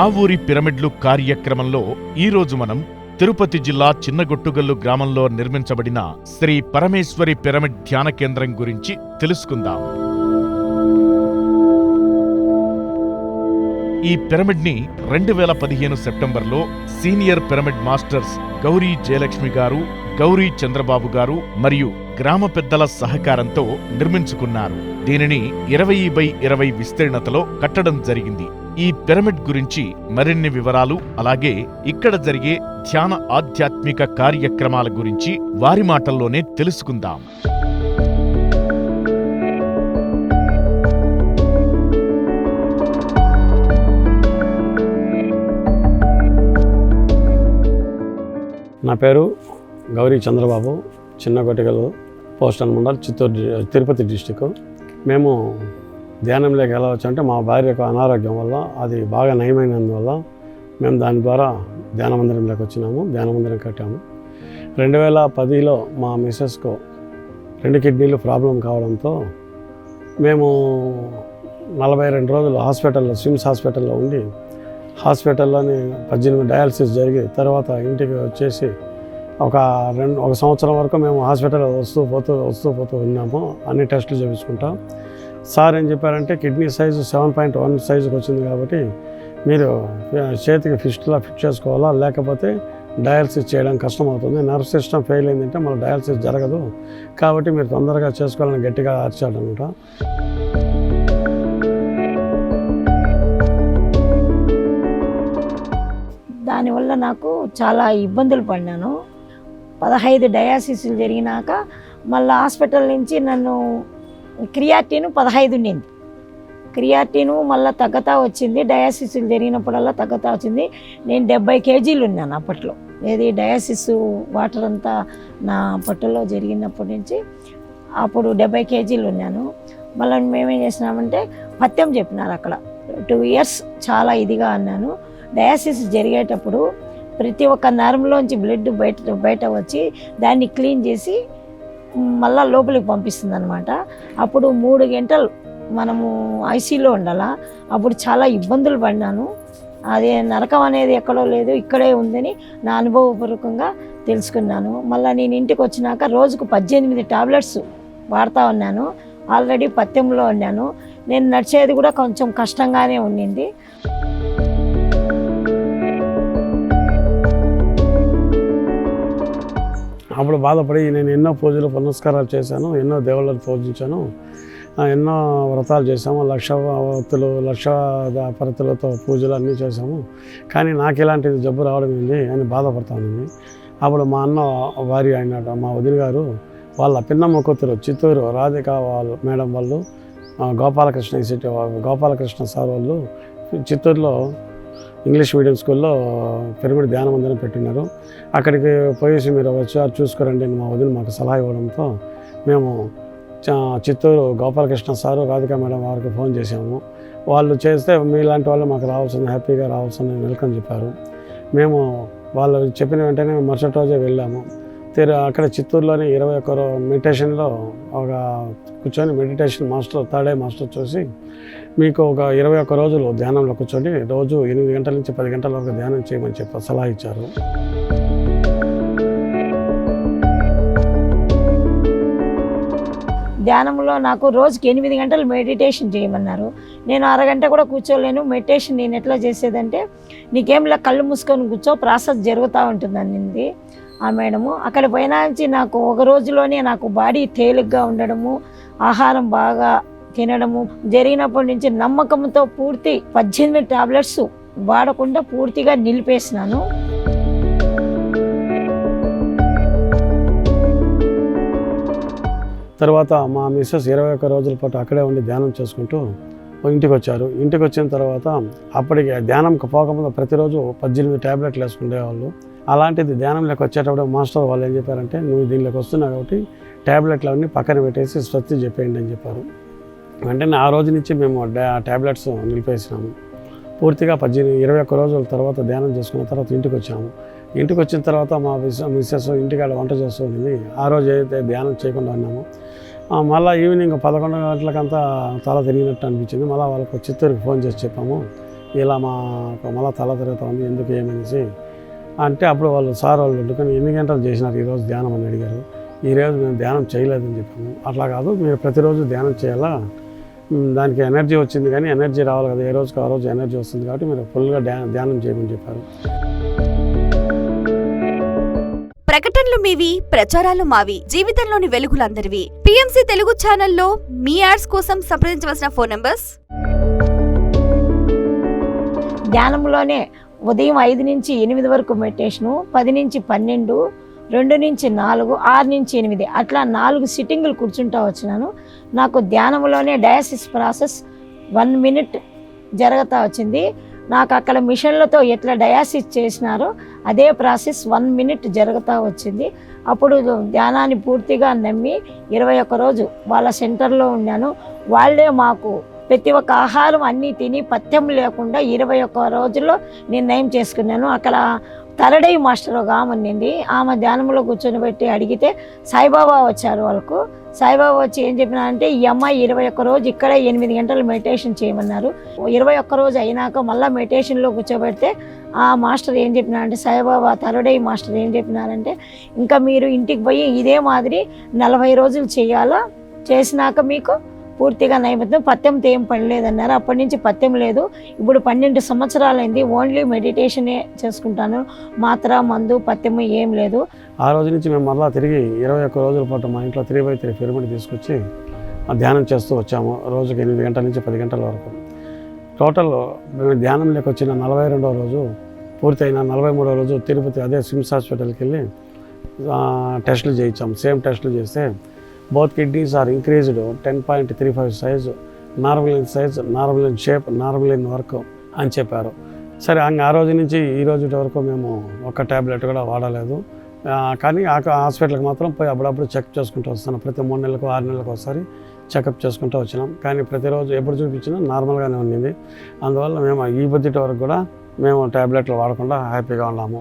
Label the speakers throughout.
Speaker 1: మా ఊరి పిరమిడ్లు కార్యక్రమంలో ఈరోజు మనం తిరుపతి జిల్లా చిన్నగొట్టుగల్లు గ్రామంలో నిర్మించబడిన శ్రీ పరమేశ్వరి పిరమిడ్ ధ్యాన కేంద్రం గురించి తెలుసుకుందాం. ఈ పిరమిడ్ని రెండు వేల పదిహేను సెప్టెంబర్లో senior pyramid masters Gauri Jayalakshmi garu Gauri Chandrababu గారు మరియు గ్రామ పెద్దల సహకారంతో నిర్మించుకున్నారు. దీనిని ఇరవై బై ఇరవై విస్తీర్ణతలో కట్టడం జరిగింది. ఈ పిరమిడ్ గురించి మరిన్ని వివరాలు అలాగే ఇక్కడ జరిగే ధ్యాన ఆధ్యాత్మిక కార్యక్రమాల గురించి వారి మాటల్లోనే తెలుసుకుందాం.
Speaker 2: నా పేరు గౌరీ చంద్రబాబు చిన్న చిన్నగొట్టగలు పోస్టల్ మండల్ చిత్తూరు తిరుపతి డిస్టిక్ మేము ధ్యానంలోకి ఎలా వచ్చామంటే మా భార్య యొక్క అనారోగ్యం వల్ల అది బాగా నయమైనందువల్ల మేము దాని ద్వారా ధ్యాన మందిరంలోకి వచ్చినాము ధ్యాన మందిరం కట్టాము. రెండు వేల పదిలో మా మిస్సెస్కు రెండు కిడ్నీలు ప్రాబ్లం కావడంతో మేము నలభై రెండు రోజులు హాస్పిటల్లో స్విమ్స్ హాస్పిటల్లో ఉండి హాస్పిటల్లోని పద్దెనిమిది డయాలసిస్ జరిగి తర్వాత ఇంటికి వచ్చేసి ఒక రెండు ఒక సంవత్సరం వరకు మేము హాస్పిటల్ వస్తూ పోతూ వస్తూ పోతూ ఉన్నాము. అన్ని టెస్టులు చేయించుకుంటాం సార్ ఏం చెప్పారంటే kidney size seven point one సైజుకి వచ్చింది కాబట్టి మీరు చేతికి ఫిస్ట్లా ఫిట్ చేసుకోవాలా? లేకపోతే డయాలసిస్ చేయడం కష్టం అవుతుంది నర్వ్ సిస్టమ్ ఫెయిల్ అయిందంటే మళ్ళీ డయాలసిస్ జరగదు. కాబట్టి మీరు తొందరగా చేసుకోవాలని గట్టిగా అరిచాడనమాట
Speaker 3: దానివల్ల నాకు చాలా ఇబ్బందులు పడినాను. పదహైదు డయాసిస్లు జరిగినాక మళ్ళీ హాస్పిటల్ నుంచి నన్ను క్రియాటిన్ పదహైదు ఉండింది క్రియాటిన్ మళ్ళీ తగ్గతా వచ్చింది. డయాసిస్లు జరిగినప్పుడల్లా తగ్గతా వచ్చింది. నేను డెబ్బై కేజీలు ఉన్నాను అప్పట్లో. ఏది డయాసిస్ వాటర్ అంతా నా పొట్టలో జరిగినప్పటి నుంచి అప్పుడు డెబ్బై కేజీలు ఉన్నాను. మళ్ళీ మేమేం చేసినామంటే పత్యం చెప్పినారు అక్కడ. టూ ఇయర్స్ చాలా ఇదిగా అన్నాను. డయాసిస్ జరిగేటప్పుడు ప్రతి ఒక్క నరంలోంచి బ్లడ్ బయట బయట వచ్చి దాన్ని క్లీన్ చేసి మళ్ళా లోపలికి పంపిస్తుంది అనమాట అప్పుడు మూడు గంటలు మనము ఐసీలో ఉండాలా? అప్పుడు చాలా ఇబ్బందులు పడినాను అదే నరకం అనేది ఎక్కడో లేదు ఇక్కడే ఉందని నా అనుభవపూర్వకంగా తెలుసుకున్నాను. మళ్ళీ నేను ఇంటికి వచ్చినాక రోజుకు పద్దెనిమిది టాబ్లెట్స్ వాడుతూ ఉన్నాను. ఆల్రెడీ పత్యంలో ఉన్నాను. నేను నడిచేది కూడా కొంచెం కష్టంగానే ఉండింది.
Speaker 2: అప్పుడు బాధపడి నేను ఎన్నో పూజలు పునస్కారాలు చేశాను ఎన్నో దేవుళ్ళని పూజించాను ఎన్నో వ్రతాలు చేశాము లక్ష ఒత్తులు లక్ష పరతులతో పూజలు అన్నీ చేశాము. కానీ నాకు ఇలాంటిది జబ్బు రావడం ఏంది అని బాధపడతాను ఉంది. అప్పుడు మా అన్న వారి ఆయన మా వదిలి గారు వాళ్ళ పిన్నమ్మ కూతురు చిత్తూరు రాధిక వాళ్ళు మేడం వాళ్ళు గోపాలకృష్ణ ఇన్స్టిట్యూట్ వాళ్ళు- గోపాలకృష్ణ సార్ వాళ్ళు చిత్తూరులో ఇంగ్లీష్ మీడియం స్కూల్లో పెరుగుడు ధ్యాన మందిరం పెట్టినారు. అక్కడికి పోయేసి మీరు వచ్చారు చూసుకురండి అని మా వదిన మాకు సలహా ఇవ్వడంతో మేము చిత్తూరు గోపాలకృష్ణ సారు రాధిక మేడం వారికి ఫోన్ చేశాము. వాళ్ళు చేస్తే మీలాంటి వాళ్ళు మాకు రావాల్సింది హ్యాపీగా రావాల్సింది వెల్కమ్ చెప్పారు. మేము వాళ్ళు చెప్పిన వెంటనే మేము మరుసటి రోజే వెళ్ళాము. తీరు అక్కడ చిత్తూరులోని ఇరవై ఒక్కరో మెడిటేషన్లో ఒక కూర్చొని మెడిటేషన్ మాస్టర్ థర్డ్ మాస్టర్ చూసి మీకు ఒక ఇరవై ఒక్క రోజులు ధ్యానంలో కూర్చొని రోజు ఎనిమిది గంటల నుంచి పది గంటల వరకు ధ్యానం చేయమని చెప్పి సలహా ఇచ్చారు.
Speaker 3: ధ్యానంలో నాకు రోజుకి ఎనిమిది గంటలు మెడిటేషన్ చేయమన్నారు. నేను అరగంట కూడా కూర్చోలేను. మెడిటేషన్ నేను ఎట్లా చేసేదంటే నీకేమిలా కళ్ళు మూసుకొని కూర్చో ప్రాసెస్ జరుగుతూ ఉంటుంది అన్నింది ఆ మేడము. అక్కడ పోయినా నుంచి నాకు ఒక రోజులోనే నాకు బాడీ తేలిగ్గా ఉండడము ఆహారం బాగా తినడము జరిగినప్పటి నుంచి నమ్మకంతో పూర్తి పద్దెనిమిది టాబ్లెట్స్ వాడకుండా పూర్తిగా నిలిపేసినాను.
Speaker 2: తర్వాత మా మిస్సెస్ ఇరవై ఒక్క రోజుల పాటు అక్కడే ఉండి ధ్యానం చేసుకుంటూ ఇంటికి వచ్చారు. ఇంటికి వచ్చిన తర్వాత అప్పటికి ధ్యానంకి పోకముందు ప్రతిరోజు పద్దెనిమిది ట్యాబ్లెట్లు వేసుకునేవాళ్ళు. అలాంటిది ధ్యానంలోకి వచ్చేటప్పుడు మాస్టర్ వాళ్ళు ఏం చెప్పారంటే నువ్వు దీనిలోకి వస్తున్నావు కాబట్టి ట్యాబ్లెట్లు అవన్నీ పక్కన పెట్టేసి స్వస్తి చెప్పేయండి అని చెప్పారు. వెంటనే ఆ రోజు నుంచి మేము డా- ట్యాబ్లెట్స్ నిలిపేసినాము. పూర్తిగా పద్దెనిమిది ఇరవై ఒక్క రోజుల తర్వాత ధ్యానం చేసుకున్న తర్వాత ఇంటికి వచ్చాము. ఇంటికి వచ్చిన తర్వాత మా మిస్ మిస్సెస్ ఇంటికాడ వంట చేస్తూ ఉంది ఆ రోజు అయితే ధ్యానం చేయకుండా ఉన్నాము మళ్ళీ మళ్ళా ఈవినింగ్ పదకొండు గంటలకంతా తల తిరిగినట్టు అనిపించింది. మళ్ళీ వాళ్ళకు చిత్తూరుకి ఫోన్ చేసి చెప్పాము. ఇలా మా మళ్ళీ తల తిరుగుతుంది ఎందుకు ఏమనేసి అంటే అప్పుడు వాళ్ళు సార్ వాళ్ళు వండుకొని ఎన్ని గంటలు చేసినారు ఈరోజు ధ్యానం అని అడిగారు. ఈరోజు మేము ధ్యానం చేయలేదని చెప్పాము. అట్లా కాదు మీరు ప్రతిరోజు ధ్యానం చేయాలా? దానికి ఎనర్జీ వచ్చింది కానీ ఎనర్జీ రావాలి కదా ఏ రోజుకి ఆ రోజు ఎనర్జీ వస్తుంది కాబట్టి మీరు ఫుల్గా ధ్యా ధ్యానం చేయమని చెప్పారు.
Speaker 4: ప్రకటనలు మీవి ప్రచారాలు మావి జీవితంలోని వెలుగులందరివి. పిఎంసి తెలుగు ఛానల్లో మీ యాడ్స్ కోసం సంప్రదించవలసిన ఫోన్ నంబర్స్?
Speaker 3: ధ్యానంలోనే ఉదయం ఐదు నుంచి ఎనిమిది వరకు మెడిటేషను పది నుంచి పన్నెండు రెండు నుంచి నాలుగు ఆరు నుంచి ఎనిమిది. అట్లా నాలుగు సిట్టింగులు కూర్చుంటా వచ్చినాను. నాకు ధ్యానంలోనే డయాసిస్ ప్రాసెస్ వన్ మినిట్ జరుగుతూ వచ్చింది. నాకు అక్కడ మిషన్లతో ఎట్లా డయాసిస్ చేసినారో అదే ప్రాసెస్ వన్ మినిట్ జరుగుతూ వచ్చింది. అప్పుడు ధ్యానాన్ని పూర్తిగా నమ్మి ఇరవై ఒక్క రోజు వాళ్ళ సెంటర్లో ఉన్నాను. వాళ్ళే మాకు ప్రతి ఒక్క ఆహారం అన్నీ తిని పథ్యం లేకుండా ఇరవై ఒక్క రోజుల్లో నిర్ణయం చేసుకున్నాను. అక్కడ తరడై మాస్టర్ ఒక ఆమె ఉండింది. ఆమె ధ్యానంలో కూర్చొని పెట్టి అడిగితే సాయిబాబా వచ్చారు వాళ్ళకు. సాయిబాబా వచ్చి ఏం చెప్పినారంటే ఈ అమ్మాయి ఇరవై ఒక్క రోజు ఇక్కడ ఎనిమిది గంటలు మెడిటేషన్ చేయమన్నారు. ఇరవై ఒక్క రోజు అయినాక మళ్ళీ మెడిటేషన్లో కూర్చోబెడితే ఆ మాస్టర్ ఏం చెప్పినారంటే సాయిబాబా తరుడై మాస్టర్ ఏం చెప్పినారంటే ఇంకా మీరు ఇంటికి పోయి ఇదే మాదిరి నలభై రోజులు చేయాలా? చేసినాక మీకు పూర్తిగా నైవేద్యం పత్యంతో ఏం పని లేదన్నారు అప్పటి నుంచి పత్యం లేదు. ఇప్పుడు పన్నెండు సంవత్సరాలైంది ఓన్లీ మెడిటేషనే చేసుకుంటాను. మాత్ర మందు పత్యము ఏం లేదు.
Speaker 2: ఆ రోజు నుంచి మేము మరలా తిరిగి ఇరవై ఒక్క రోజుల పాటు మా ఇంట్లో త్రీ బై త్రీ పిరమిడ్ తీసుకొచ్చి ధ్యానం చేస్తూ వచ్చాము. రోజుకి ఎనిమిది గంటల నుంచి పది గంటల వరకు. టోటల్ మేము ధ్యానంలోకి వచ్చిన నలభై రెండవ రోజు పూర్తయిన నలభై మూడవ రోజు తిరుపతి అదే స్విమ్స్ హాస్పిటల్కి వెళ్ళి టెస్టులు చేయించాము. సేమ్ టెస్టులు చేస్తే both kidneys are increased. Ten point three five size normal in size normal in shape normal in work అని చెప్పారు. సరే అంగ ఆ రోజు నుంచి ఈ రోజు వరకు మేము ఒక్క ట్యాబ్లెట్ కూడా వాడలేదు. కానీ ఆ హాస్పిటల్కి మాత్రం పోయి అప్పుడప్పుడు చెక్ చేసుకుంటూ వస్తాను. ప్రతి మూడు నెలలకు ఆరు నెలలకు ఒకసారి చెకప్ చేసుకుంటూ వచ్చినాం. కానీ ప్రతిరోజు ఎప్పుడు చూపించినా నార్మల్గానే ఉండింది. అందువల్ల మేము ఈ బుద్ధిటి వరకు కూడా మేము ట్యాబ్లెట్లు వాడకుండా హ్యాపీగా ఉన్నాము.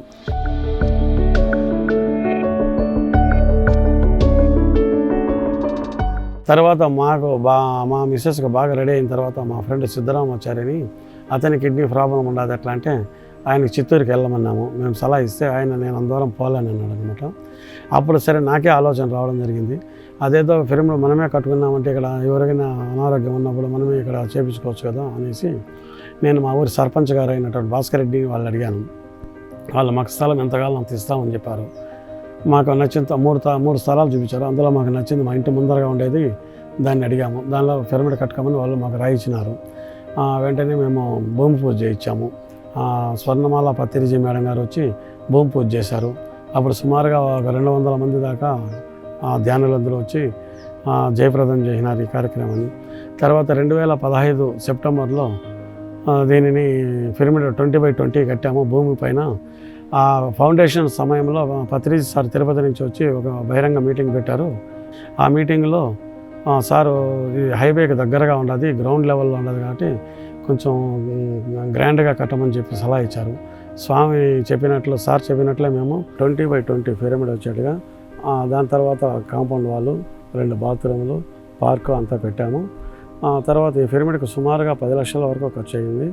Speaker 2: తర్వాత మాకు బా మా మిస్సెస్కి బాగా రెడీ అయిన తర్వాత మా ఫ్రెండ్ సిద్ధరామాచార్యని అతని కిడ్నీ ప్రాబ్లం ఉండదు ఎట్లా అంటే ఆయనకి చిత్తూరుకి వెళ్ళమన్నాము. మేము సలహా ఇస్తే ఆయన నేను అందరం పోలేని అన్నాడు అనమాట అప్పుడు సరే నాకే ఆలోచన రావడం జరిగింది. అదేదో పిరమిడ్ మనమే కట్టుకున్నామంటే ఇక్కడ ఎవరికైనా అనారోగ్యం ఉన్నప్పుడు మనమే ఇక్కడ చేపించుకోవచ్చు కదా అనేసి నేను మా ఊరి సర్పంచ్ గారు అయినటువంటి భాస్కర్ రెడ్డిని వాళ్ళు అడిగాను. వాళ్ళు మాకు స్థలం ఎంతకాలం అంత ఇస్తామని చెప్పారు. మాకు నచ్చిన మూడు త- మూడు స్థలాలు చూపించారు. అందులో మాకు నచ్చింది మా ఇంటి ముందరగా ఉండేది దాన్ని అడిగాము. దానిలో పిరమిడ్ కట్టుకోమని వాళ్ళు మాకు రాయించినారు వెంటనే మేము భూమి పూజ చేయించాము. స్వర్ణమాల పత్తిరిజీ మేడం గారు వచ్చి భూమి పూజ చేశారు. అప్పుడు సుమారుగా ఒక రెండు వందల మంది దాకా ఆ, ధ్యానులందరూ వచ్చి జయప్రదం చేసినారు ఈ కార్యక్రమాన్ని. తర్వాత రెండు వేల పదహైదు సెప్టెంబర్లో దీనిని పిరమిడ్ ట్వంటీ బై ట్వంటీ కట్టాము. భూమి పైన ఆ ఫౌండేషన్ సమయంలో పత్రిజీ సార్ తిరుపతి నుంచి వచ్చి ఒక బహిరంగ మీటింగ్ పెట్టారు. ఆ మీటింగ్లో సారు హైవేకి దగ్గరగా ఉండదు గ్రౌండ్ లెవెల్లో ఉండదు కాబట్టి కొంచెం గ్రాండ్గా కట్టమని చెప్పి సలహా ఇచ్చారు. స్వామి చెప్పినట్లు సార్ చెప్పినట్లే మేము ట్వంటీ బై ట్వంటీ పిరమిడ్ వచ్చేట్టుగా దాని తర్వాత కాంపౌండ్ వాళ్ళు రెండు బాత్రూములు పార్కు అంతా పెట్టాము తర్వాత ఈ పిరమిడ్కి సుమారుగా పది లక్షల వరకు ఖర్చు అయ్యింది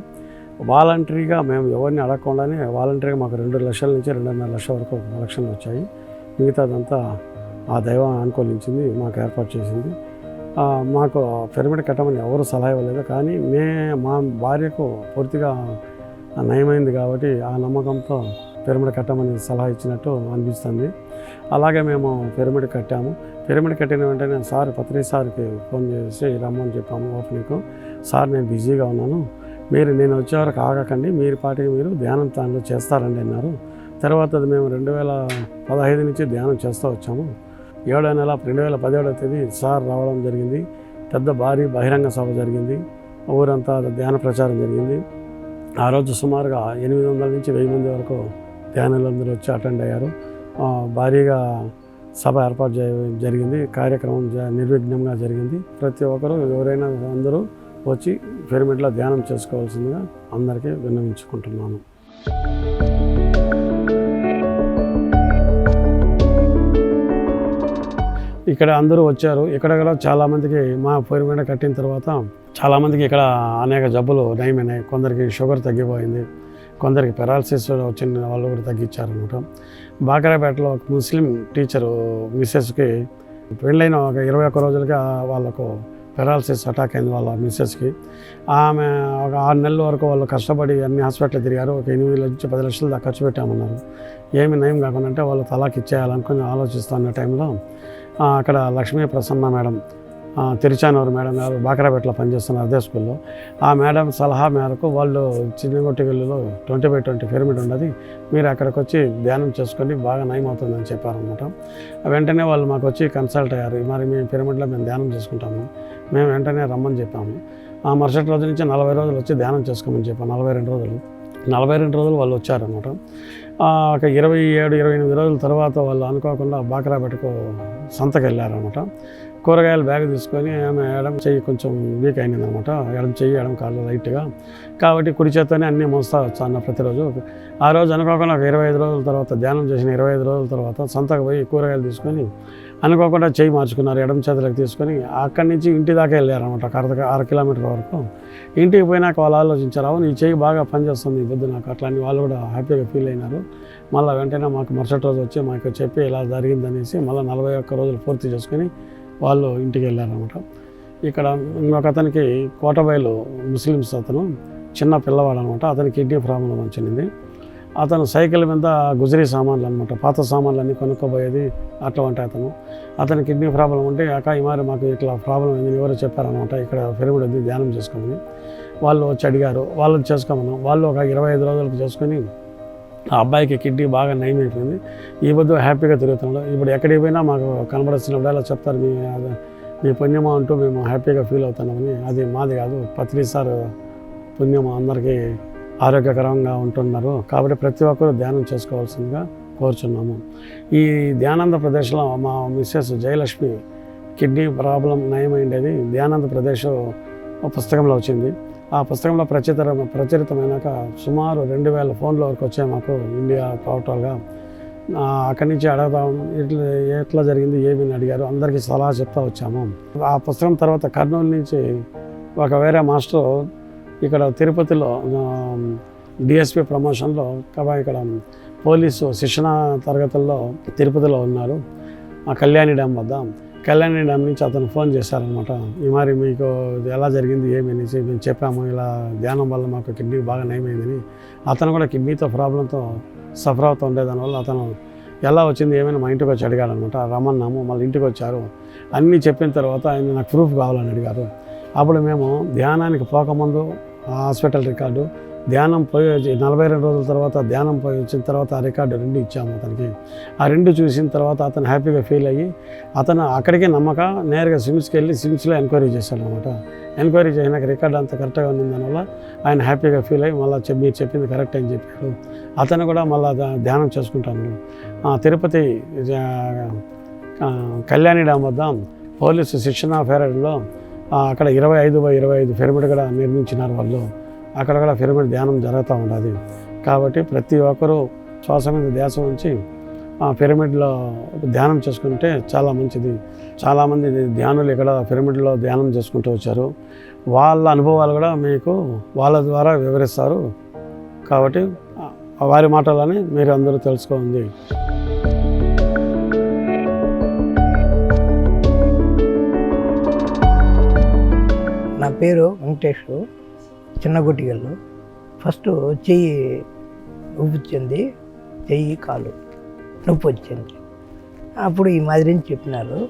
Speaker 2: వాలంటరీగా మేము ఎవరిని అడగకుండానే వాలంటరీగా మాకు రెండు లక్షల నుంచి రెండున్నర లక్షల వరకు కలెక్షన్లు వచ్చాయి. మిగతాదంతా ఆ దైవం అనుకూలించింది మాకు ఏర్పాటు చేసింది. మాకు పిరమిడ్ కట్టమని ఎవరు సలహా ఇవ్వలేదు. కానీ మే మా భార్యకు పూర్తిగా నయమైంది కాబట్టి ఆ నమ్మకంతో పిరమిడ్ కట్టమని సలహా ఇచ్చినట్టు అనిపిస్తుంది. అలాగే మేము పిరమిడ్ కట్టాము. పిరమిడ్ కట్టిన వెంటనే సార్ పత్రి సార్కి ఫోన్ చేసి రమ్మని చెప్పాము ఓపెనింగ్ సార్ నేను బిజీగా ఉన్నాను. మీరు నేను వచ్చే వరకు ఆగకండి మీరు పాటికి మీరు ధ్యానం దానిలో చేస్తారండి అన్నారు. తర్వాత అది మేము రెండు వేల పదహైదు నుంచి ధ్యానం చేస్తూ వచ్చాము. ఏడో నెల రెండు వేల పదిహేడో తేదీ సార్ రావడం జరిగింది. పెద్ద భారీ బహిరంగ సభ జరిగింది. ఊరంతా ధ్యాన ప్రచారం జరిగింది. ఆ రోజు సుమారుగా ఎనిమిది వందల నుంచి వెయ్యి మంది వరకు ధ్యానులందరూ వచ్చి అటెండ్ అయ్యారు. భారీగా సభ ఏర్పాటు జరిగింది. కార్యక్రమం నిర్విఘ్నంగా జరిగింది. ప్రతి ఒక్కరూ ఎవరైనా అందరూ వచ్చి పిరమిడ్లో ధ్యానం చేసుకోవాల్సిందిగా అందరికీ విన్నవించుకుంటున్నాను. ఇక్కడ అందరూ వచ్చారు. ఇక్కడ కూడా చాలామందికి మా పిరమిడ్ కట్టిన తర్వాత చాలామందికి ఇక్కడ అనేక జబ్బులు నయమైనాయి. కొందరికి షుగర్ తగ్గిపోయింది. కొందరికి పెరాలసిస్ వచ్చిన వాళ్ళు కూడా తగ్గించారనమాట బాకరాపేటలో ఒక ముస్లిం టీచరు మిస్సెస్కి పెళ్ళైన ఒక ఇరవై ఒక్క రోజులుగా వాళ్ళకు పెరాలసిస్ అటాక్ అయింది వాళ్ళ మిస్సెస్కి ఆమె ఒక ఆరు నెలల వరకు వాళ్ళు కష్టపడి అన్ని హాస్పిటల్ తిరిగారు. ఒక ఎనిమిది నుంచి పది లక్షల దాకా ఖర్చు పెట్టామన్నారు. ఏమి నయం కాకుండా అంటే వాళ్ళు తలాక్ ఇచ్చేయాలనుకుని ఆలోచిస్తున్న టైంలో అక్కడ లక్ష్మీ ప్రసన్న మేడం ఆ, మేడం గారు బాకరాపేటలో పనిచేస్తున్నారు అదే స్కూల్లో. ఆ మేడం సలహా మేరకు వాళ్ళు చిన్నగొట్టిగల్లులో ట్వంటీ బై ట్వంటీ పిరమిడ్ ఉన్నది మీరు అక్కడికి వచ్చి ధ్యానం చేసుకొని బాగా నయం అవుతుందని చెప్పారనమాట వెంటనే వాళ్ళు మాకు వచ్చి కన్సల్ట్ అయ్యారు. మరి మేము పిరమిడ్లో మేము ధ్యానం చేసుకుంటాము. మేము వెంటనే రమ్మని చెప్పాము. ఆ మరుసటి రోజు నుంచి నలభై రోజులు వచ్చి ధ్యానం చేసుకోమని చెప్పాను. నలభై రెండు రోజులు. నలభై రెండు రోజులు వాళ్ళు వచ్చారనమాట ఒక ఇరవై ఏడు ఇరవై ఎనిమిది రోజుల తర్వాత వాళ్ళు అనుకోకుండా బాకరాపేటకు సంతకు వెళ్ళారనమాట కూరగాయల బ్యాగ్ తీసుకొని ఆమె ఎడం చెయ్యి కొంచెం వీక్ అయింది అనమాట ఎడం చెయ్యి ఎడం కాళ్ళు లైట్గా. కాబట్టి కుడి చేత్తోనే అన్నీ మోస్తా వచ్చాను ప్రతిరోజు. ఆ రోజు అనుకోకుండా ఒక ఇరవై ఐదు రోజుల తర్వాత ధ్యానం చేసిన ఇరవై ఐదు రోజుల తర్వాత సంతకు పోయి కూరగాయలు తీసుకొని అనుకోకుండా చెయ్యి మార్చుకున్నారు ఎడం చేతులకు తీసుకొని అక్కడి నుంచి ఇంటి దాకా వెళ్ళారనమాట ఒక అర్ధ అర కిలోమీటర్ వరకు. ఇంటికి పోయినాక వాళ్ళు ఆలోచించారు అవును ఈ చెయ్యి బాగా పనిచేస్తుంది ఈ బుద్ధి నాకు అట్లా అని వాళ్ళు కూడా హ్యాపీగా ఫీల్ అయినారు. మళ్ళీ వెంటనే మాకు మరుసటి రోజు వచ్చి మాకు చెప్పి ఇలా జరిగిందనేసి మళ్ళీ నలభై ఒక్క రోజులు పూర్తి చేసుకొని వాళ్ళు ఇంటికి వెళ్ళారనమాట ఇక్కడ ఇంకొక అతనికి కోటబయలు ముస్లిమ్స్ అతను చిన్న పిల్లవాడు అనమాట అతనికి కిడ్నీ ప్రాబ్లం వచ్చింది అతను సైకిల్ మీద గుజరీ సామాన్లు అనమాట పాత సామాన్లు అన్నీ కొనుక్కోబోయేది అటువంటి అతను. అతని కిడ్నీ ప్రాబ్లం ఉంటే అక్క ఈ మరి మాకు ఇట్లా ప్రాబ్లం అయింది ఎవరో చెప్పారనమాట ఇక్కడ పెరుగుడు ఉంది ధ్యానం చేసుకోమని. వాళ్ళు వచ్చి అడిగారు. వాళ్ళు చేసుకోమన్నాం. వాళ్ళు ఒక ఇరవై ఐదు రోజులకు చేసుకొని ఆ అబ్బాయికి కిడ్నీ బాగా నయం అయిపోయింది. ఈ పొద్దు హ్యాపీగా తిరుగుతున్నాడు. ఇప్పుడు ఎక్కడికి పోయినా మాకు కనబడుతున్నప్పుడు అలా చెప్తారు మీ మీ పుణ్యమా? అంటూ మేము హ్యాపీగా ఫీల్ అవుతున్నామని. అది మాది కాదు పత్రి సార్ పుణ్యమా అందరికీ ఆరోగ్యకరంగా ఉంటున్నారు. కాబట్టి ప్రతి ఒక్కరూ ధ్యానం చేసుకోవాల్సిందిగా కోరుచున్నాము. ఈ ధ్యానంద ప్రదేశంలో మా మిస్సెస్ జయలక్ష్మి కిడ్నీ ప్రాబ్లం నయమైండేది ధ్యానంద ప్రదేశం పుస్తకంలో వచ్చింది. ఆ పుస్తకంలో ప్రచురిత ప్రచురితమైనాక సుమారు రెండు వేల ఫోన్ల వరకు వచ్చాయి మాకు ఇండియా టోటల్గా అక్కడి నుంచి అడగదాం ఇట్లా ఎట్లా జరిగింది ఏమని అడిగారు. అందరికీ సలహా చెప్తా వచ్చాము. ఆ పుస్తకం తర్వాత కర్నూలు నుంచి ఒక వేరే మాస్టర్ ఇక్కడ తిరుపతిలో డిఎస్పి ప్రమోషన్లో ఇక్కడ పోలీసు శిక్షణ తరగతుల్లో తిరుపతిలో ఉన్నారు. ఆ కళ్యాణి డ్యామ్ వద్ద. కళ్యాణి డ్యామ్ నుంచి అతను ఫోన్ చేశారనమాట ఈ మరి మీకు ఇది ఎలా జరిగింది? ఏమి అనేసి మేము చెప్పాము. ఇలా ధ్యానం వల్ల మాకు కిడ్నీ బాగా నయమైందని. అతను కూడా కిడ్నీతో ప్రాబ్లంతో సఫర్ అవుతూ ఉండేదానివల్ల అతను ఎలా వచ్చింది ఏమైనా మా ఇంటికి వచ్చి అడిగాడనమాట రమ్మన్నాము మళ్ళీ ఇంటికి వచ్చారు అన్నీ చెప్పిన తర్వాత ఆయన నాకు ప్రూఫ్ కావాలని అడిగారు. అప్పుడు మేము ధ్యానానికి పోకముందు హాస్పిటల్ రికార్డు ధ్యానం పోయి నలభై రెండు రోజుల తర్వాత ధ్యానం పోయి వచ్చిన తర్వాత ఆ రికార్డు రెండు ఇచ్చాము అతనికి. ఆ రెండు చూసిన తర్వాత అతను హ్యాపీగా ఫీల్ అయ్యి అతను అక్కడికే నమ్మక నేరుగా సిమ్స్కి వెళ్ళి సిమ్స్లో ఎంక్వైరీ చేశాడు అనమాట ఎంక్వైరీ చేసినాక రికార్డు అంత కరెక్ట్గా ఉంది దానివల్ల ఆయన హ్యాపీగా ఫీల్ అయ్యి మళ్ళీ మీరు చెప్పింది కరెక్ట్ అని చెప్పాడు అతను కూడా మళ్ళీ ధ్యానం చేసుకుంటాను. తిరుపతి కళ్యాణి డ్యామ్ వద్ద పోలీసు శిక్షణ ఫెరడ్లో అక్కడ ఇరవై ఐదు బై ఇరవై ఐదు పిరమిడ్ కూడా నిర్మించినారు వాళ్ళు. అక్కడ కూడా పిరమిడ్ ధ్యానం జరుగుతూ ఉండదు. కాబట్టి ప్రతి ఒక్కరూ శ్వాస మీద ధ్యాస ఉంచి ఆ పిరమిడ్లో ధ్యానం చేసుకుంటే చాలా మంచిది. చాలామంది ధ్యానులు ఇక్కడ పిరమిడ్లో ధ్యానం చేసుకుంటూ వచ్చారు. వాళ్ళ అనుభవాలు కూడా మీకు వాళ్ళ ద్వారా వివరిస్తారు. కాబట్టి వారి మాటలని మీరు అందరూ తెలుసుకోండి.
Speaker 5: నా పేరు వెంకటేష్. చిన్న చిన్నగుట్టిగల్లు ఫస్ట్ చెయ్యి ఊపిచ్చింది చెయ్యి కాలు నొప్పి వచ్చింది అప్పుడు ఈ మాదిరి అని చెప్పినారు.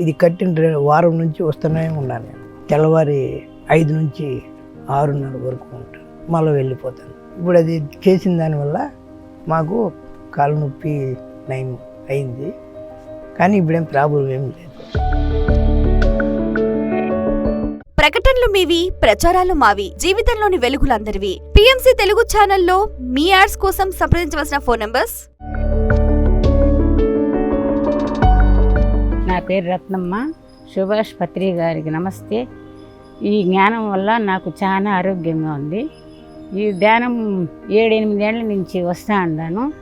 Speaker 5: ఇది కట్టిన వారం నుంచి వస్తూనే ఉన్నాను నేను. తెల్లవారి ఐదు నుంచి ఆరున్నర వరకు ఉంటాను. మళ్ళీ వెళ్ళిపోతాను. ఇప్పుడు అది చేసిన దానివల్ల మాకు కాలు నొప్పి నయం అయింది. కానీ ఇప్పుడేం ప్రాబ్లం ఏం లేదు.
Speaker 4: ప్రకటనలు మీవి ప్రచారాలు మావి జీవితంలోని వెలుగులందరివి. పిఎంసీ తెలుగు ఛానల్లో మీ యాడ్స్ కోసం సంప్రదించవలసిన ఫోన్ నంబర్స్?
Speaker 6: నా పేరు రత్నమ్మ. సుభాష్ పత్రి గారికి నమస్తే. ఈ జ్ఞానం వల్ల నాకు చాలా ఆరోగ్యంగా ఉంది. ఈ ధ్యానం ఏడెనిమిదేళ్ళ నుంచి వస్తా ఉన్నాను.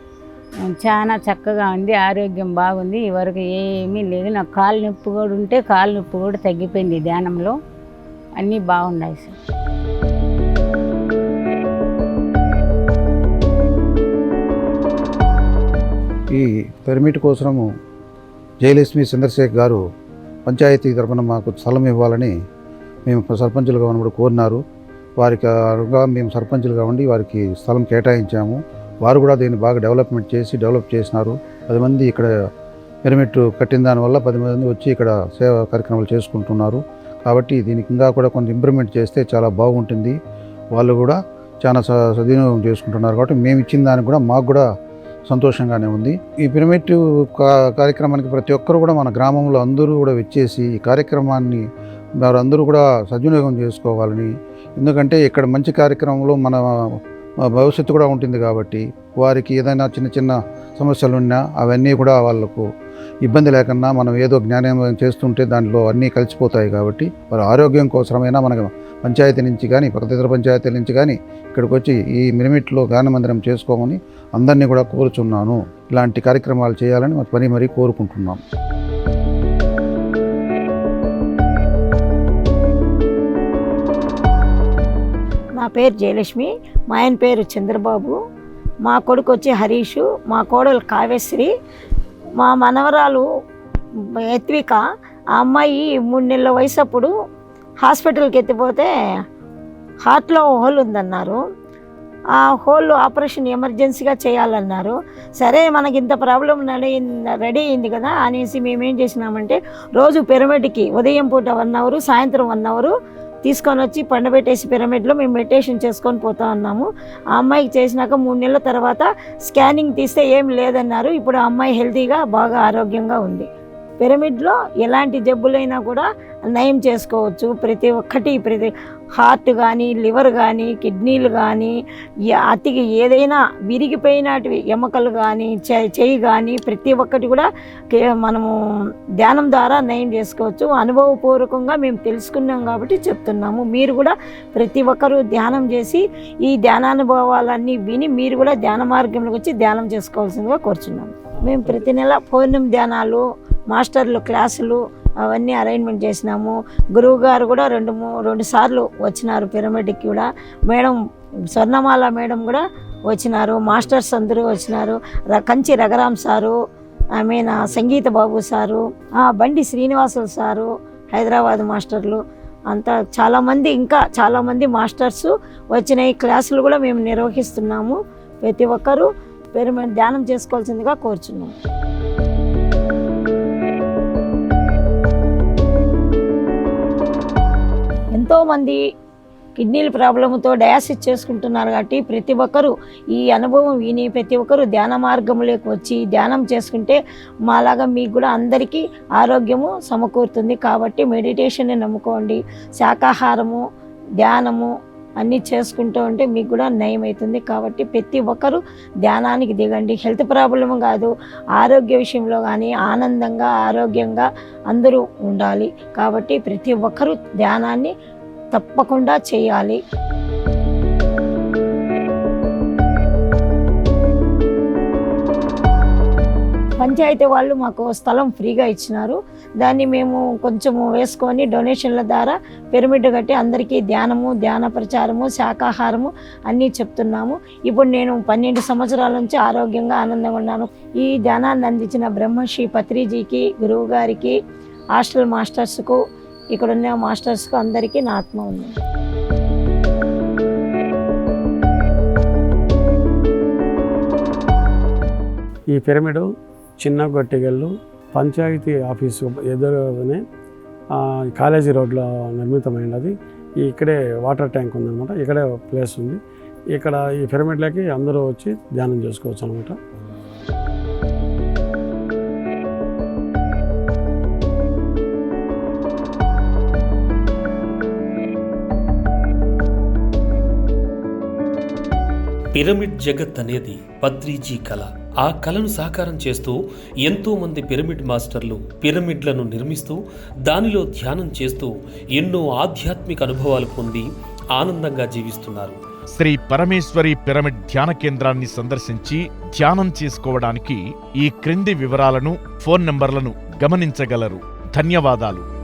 Speaker 6: చాలా చక్కగా ఉంది ఆరోగ్యం బాగుంది. ఈ వరకు ఏమీ లేదు. నాకు కాలు నొప్పి కూడా ఉంటే కాలు నొప్పి కూడా తగ్గిపోయింది ఈ ధ్యానంలో. అన్నీ బాగున్నాయి సార్.
Speaker 7: ఈ పెర్మిట్ కోసము జయలక్ష్మి చంద్రశేఖర్ గారు పంచాయతీ తరఫున మాకు స్థలం ఇవ్వాలని మేము సర్పంచులుగా ఉన్నప్పుడు కోరినారు. వారికి మేము సర్పంచులుగా ఉండి వారికి స్థలం కేటాయించాము. వారు కూడా దీన్ని బాగా డెవలప్మెంట్ చేసి డెవలప్ చేసినారు. పది మంది ఇక్కడ పిరమిడ్ కట్టిన దానివల్ల పది మంది వచ్చి ఇక్కడ సేవా కార్యక్రమాలు చేసుకుంటున్నారు. కాబట్టి దీనికి ఇంకా కూడా కొంత ఇంప్రూవ్మెంట్ చేస్తే చాలా బాగుంటుంది. వాళ్ళు కూడా చాలా స- సద్వినియోగం చేసుకుంటున్నారు కాబట్టి మేము ఇచ్చిన దానికి కూడా మాకు కూడా సంతోషంగానే ఉంది. ఈ పిరమిడ్ కా- కార్యక్రమానికి ప్రతి ఒక్కరు కూడా మన గ్రామంలో అందరూ కూడా వచ్చేసి ఈ కార్యక్రమాన్ని వారందరూ కూడా సద్వినియోగం చేసుకోవాలని. ఎందుకంటే ఇక్కడ మంచి కార్యక్రమంలో మన మన భవిష్యత్తు కూడా ఉంటుంది కాబట్టి వారికి ఏదైనా చిన్న చిన్న సమస్యలు ఉన్నా అవన్నీ కూడా వాళ్ళకు ఇబ్బంది లేకుండా మనం ఏదో జ్ఞానం చేస్తుంటే దాంట్లో అన్నీ కలిసిపోతాయి కాబట్టి వారి ఆరోగ్యం కోసమైనా మనకు పంచాయతీ నుంచి కానీ పక్కన ఇతర పంచాయతీల నుంచి కానీ ఇక్కడికి వచ్చి ఈ మినిమిట్లో గాన మందిరం చేసుకోమని అందరినీ కూడా కోరుచున్నాను. ఇలాంటి కార్యక్రమాలు చేయాలని పని మరీ కోరుకుంటున్నాం.
Speaker 3: నా పేరు జయలక్ష్మి. మా ఆయన పేరు చంద్రబాబు. మా కొడుకు వచ్చి హరీషు. మా కోడలు కావ్యశ్రీ. మా మనవరాలు ఎత్విక ఆ అమ్మాయి మూడు నెలల వయసు అప్పుడు హాస్పిటల్కి ఎత్తిపోతే హార్ట్లో హోల్ ఉందన్నారు. ఆ హోల్ ఆపరేషన్ ఎమర్జెన్సీగా చేయాలన్నారు. సరే మనకి ఇంత ప్రాబ్లం రెడీ రెడీ అయింది కదా అనేసి మేము ఏం చేసినామంటే రోజు పిరమిడ్కి ఉదయం పూట వన్ అవరు సాయంత్రం వన్ అవరు తీసుకొని వచ్చి పండబెట్టేసి పిరమిడ్లో మేము మెడిటేషన్ చేసుకొని పోతా ఉన్నాము ఆ అమ్మాయికి చేసినాక మూడు నెలల తర్వాత స్కానింగ్ తీస్తే ఏం లేదన్నారు. ఇప్పుడు ఆ అమ్మాయి హెల్తీగా బాగా ఆరోగ్యంగా ఉంది. పిరమిడ్లో ఎలాంటి జబ్బులైనా కూడా నయం చేసుకోవచ్చు. ప్రతి ఒక్కటి ప్రతి హార్ట్ కానీ లివర్ కానీ కిడ్నీలు కానీ అతికి ఏదైనా విరిగిపోయినటివి ఎముకలు కానీ చేయి కానీ ప్రతి ఒక్కటి కూడా కే- మనము ధ్యానం ద్వారా నయం చేసుకోవచ్చు. అనుభవపూర్వకంగా మేము తెలుసుకున్నాం కాబట్టి చెప్తున్నాము. మీరు కూడా ప్రతి ఒక్కరూ ధ్యానం చేసి ఈ ధ్యానానుభవాలన్నీ విని మీరు కూడా ధ్యాన మార్గంలోకి వచ్చి ధ్యానం చేసుకోవాల్సిందిగా కోరుచున్నాము. మేము ప్రతి నెల పౌర్ణమి ధ్యానాలు మాస్టర్లు క్లాసులు అవన్నీ అరేంజ్మెంట్ చేసినాము. గురువు గారు కూడా రెండు రెండు సార్లు వచ్చినారు పిరమిడ్కి కూడా. మేడం స్వర్ణమాల మేడం కూడా వచ్చినారు. మాస్టర్స్ అందరూ వచ్చినారు. ర- Kanchi Raghuram sir I mean Sangeetha Babu sir Bandi Srinivasulu sir Hyderabad మాస్టర్లు. అంతా చాలామంది ఇంకా చాలామంది మాస్టర్స్ వచ్చినాయి. క్లాసులు కూడా మేము నిర్వహిస్తున్నాము. ప్రతి ఒక్కరూ పిరమిడ్ ధ్యానం చేసుకోవాల్సిందిగా కోరుచున్నాము. ఎంతోమంది కిడ్నీల ప్రాబ్లంతో డయాసిస్ చేసుకుంటున్నారు కాబట్టి ప్రతి ఒక్కరూ ఈ అనుభవం విని ప్రతి ఒక్కరూ ధ్యాన మార్గంలోకి వచ్చి ధ్యానం చేసుకుంటే మాలాగా మీకు కూడా అందరికీ ఆరోగ్యము సమకూరుతుంది. కాబట్టి మెడిటేషన్ని నమ్ముకోండి. శాకాహారము ధ్యానము అన్నీ చేసుకుంటూ ఉంటే మీకు కూడా నయం అవుతుంది కాబట్టి ప్రతి ఒక్కరూ ధ్యానానికి దిగండి. హెల్త్ ప్రాబ్లం కాదు ఆరోగ్య విషయంలో కానీ ఆనందంగా ఆరోగ్యంగా అందరూ ఉండాలి. కాబట్టి ప్రతి ఒక్కరూ ధ్యానాన్ని తప్పకుండా చేయాలి. పంచాయతీ వాళ్ళు మాకు స్థలం ఫ్రీగా ఇచ్చినారు. దాన్ని మేము కొంచెము వేసుకొని డొనేషన్ల ద్వారా పిరమిడ్ కట్టి అందరికీ ధ్యానము ధ్యాన ప్రచారము శాకాహారము అన్నీ చెప్తున్నాము. ఇప్పుడు నేను పన్నెండు సంవత్సరాల నుంచి ఆరోగ్యంగా ఆనందంగా ఉన్నాను. ఈ ధ్యానాన్ని అందించిన బ్రహ్మశ్రీ పత్రిజీకి గురువు గారికి హాస్టల్ మాస్టర్స్కు ఇక్కడ ఉన్న మాస్టర్స్కు అందరికీ నా ఆత్మ ఉంది
Speaker 2: ఈ pyramid Chinnagottigallu panchayat office ఎదురునే కాలేజీ రోడ్లో నిర్మితమైనది. ఇక్కడే వాటర్ ట్యాంక్ ఉందన్నమాట. ఇక్కడే ప్లేస్ ఉంది. ఇక్కడ ఈ పిరమిడ్లకి అందరూ వచ్చి ధ్యానం చేసుకోవచ్చు అనమాట
Speaker 8: పిరమిడ్ జగత్ అనేది పత్రిజీ కళ. ఆ కళను సాకారం చేస్తూ ఎంతో మంది పిరమిడ్ మాస్టర్లు పిరమిడ్లను నిర్మిస్తూ దానిలో ధ్యానం చేస్తూ ఎన్నో ఆధ్యాత్మిక అనుభవాలు పొంది ఆనందంగా జీవిస్తున్నారు.
Speaker 1: శ్రీ పరమేశ్వరి పిరమిడ్ ధ్యాన కేంద్రాన్ని సందర్శించి ధ్యానం చేసుకోవడానికి ఈ క్రింది వివరాలను ఫోన్ నంబర్లను గమనించగలరు. ధన్యవాదాలు.